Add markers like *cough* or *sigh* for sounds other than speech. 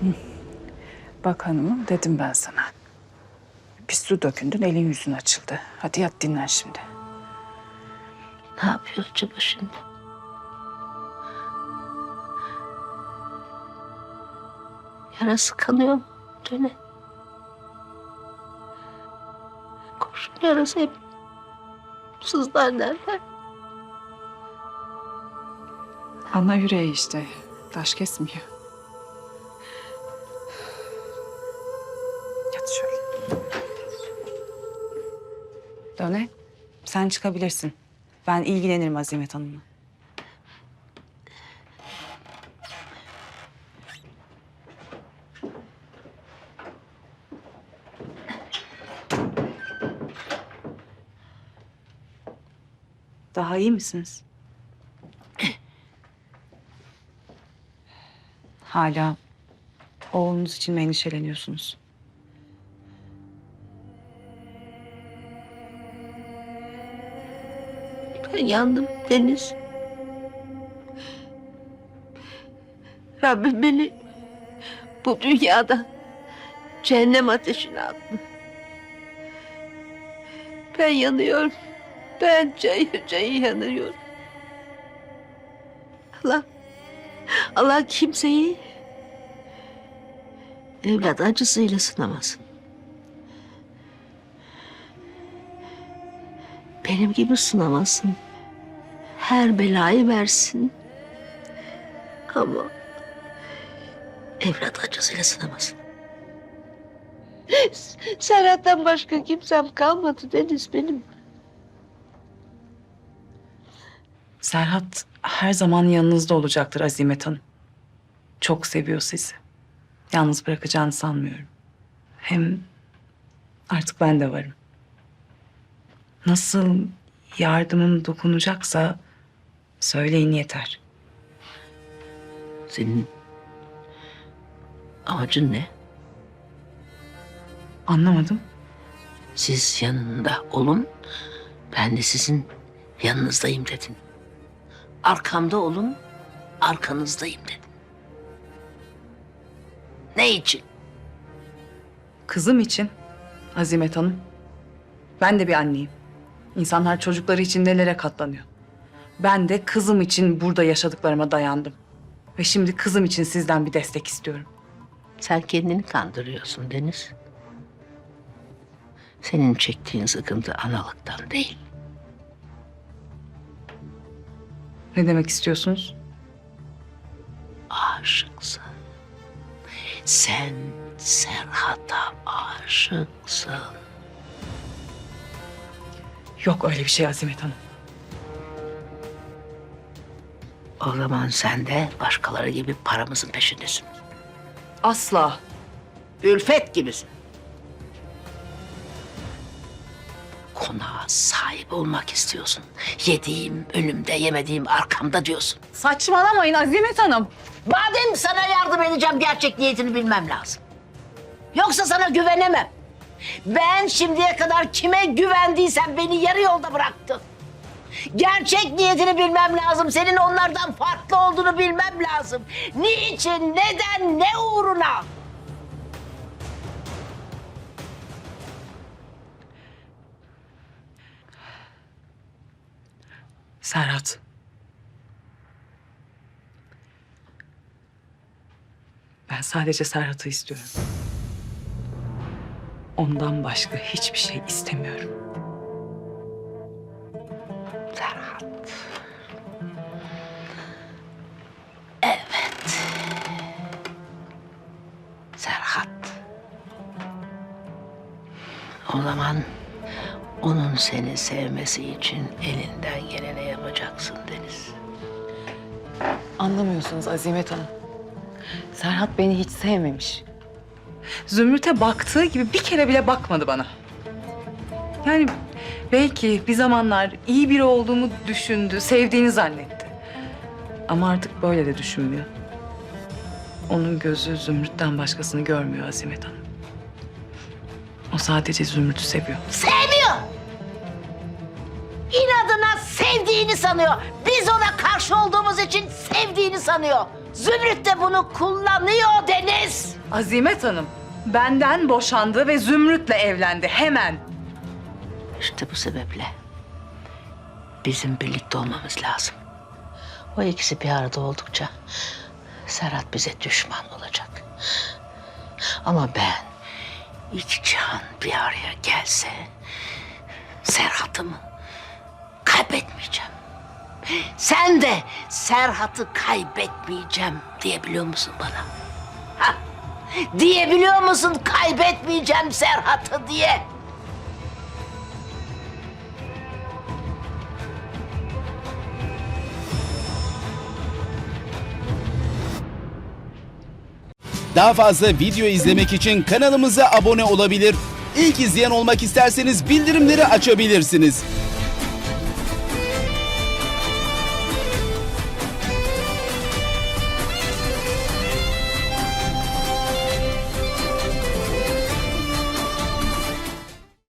*laughs* Bak hanımım dedim ben sana. Bir su dökündün elin yüzün açıldı. Hadi yat dinlen şimdi. Ne yapıyor acaba şimdi? Yarası kanıyor mu? Döne. Kurşun yarası hep sızlar derler. Ana yüreği işte. Taş kesmiyor. Şöyle. Döne, sen çıkabilirsin. Ben ilgilenirim Azimet Hanım'la. Daha iyi misiniz? Hala oğlunuz için mi endişeleniyorsunuz? Ben yandım Deniz. Rabbim beni bu dünyada cehennem ateşine attı. Ben yanıyorum. Ben cayır cayır yanıyorum. Allah, Allah kimseyi evlat acısıyla sınamasın. Benim gibi sınamasın. Her belayı versin. Ama evlat acısıyla sınamasın. Serhat'tan başka kimsem kalmadı Deniz benim. Serhat her zaman yanınızda olacaktır Azimet Hanım. Çok seviyor sizi. Yalnız bırakacağını sanmıyorum. Hem artık ben de varım. Nasıl yardımım dokunacaksa söyleyin yeter. Senin amacın ne? Anlamadım. Siz yanında olun, ben de sizin yanınızdayım dedin. Arkamda olun, arkanızdayım dedin. Ne için? Kızım için Azimet Hanım. Ben de bir anneyim. İnsanlar çocukları için nelere katlanıyor. Ben de kızım için burada yaşadıklarıma dayandım. Ve şimdi kızım için sizden bir destek istiyorum. Sen kendini kandırıyorsun Deniz. Senin çektiğin sıkıntı analıktan değil. Ne demek istiyorsunuz? Aşıksın. Sen Serhat'a aşıksın. Yok öyle bir şey Azimet Hanım. O zaman sen de başkaları gibi paramızın peşindesin. Asla. Ülfet gibisin. Konağa sahip olmak istiyorsun. Yediğim önümde, yemediğim arkamda diyorsun. Saçmalamayın Azimet Hanım. Madem sana yardım edeceğim gerçek niyetini bilmem lazım. Yoksa sana güvenemem. Ben şimdiye kadar kime güvendiysem beni yarı yolda bıraktın. Gerçek niyetini bilmem lazım. Senin onlardan farklı olduğunu bilmem lazım. Niçin, neden, ne uğruna? Serhat. Ben sadece Serhat'ı istiyorum. Ondan başka hiçbir şey istemiyorum. Serhat. Evet. Serhat. O zaman onun seni sevmesi için elinden geleni yapacaksın Deniz. Anlamıyorsunuz Azimet Hanım. Serhat beni hiç sevmemiş. Zümrüt'e baktığı gibi bir kere bile bakmadı bana. Yani belki bir zamanlar iyi biri olduğumu düşündü, sevdiğini zannetti. Ama artık böyle de düşünmüyor. Onun gözü Zümrüt'ten başkasını görmüyor Azimet Hanım. O sadece Zümrüt'ü seviyor. Sevmiyor. İnadına sevdiğini sanıyor. Biz ona karşı olduğumuz için sevdiğini sanıyor. Zümrüt de bunu kullanıyor Deniz. Azimet Hanım benden boşandı ve Zümrüt'le evlendi hemen. İşte bu sebeple bizim birlikte olmamız lazım. O ikisi bir arada oldukça Serhat bize düşman olacak. Ama ben iki can bir araya gelse Serhat'ımı kaybetmeyeceğim. Sen de Serhat'ı kaybetmeyeceğim diyebiliyor musun bana? Ha? Diyebiliyor musun kaybetmeyeceğim Serhat'ı diye? Daha fazla video izlemek için kanalımıza abone olabilir. İlk izleyen olmak isterseniz bildirimleri açabilirsiniz.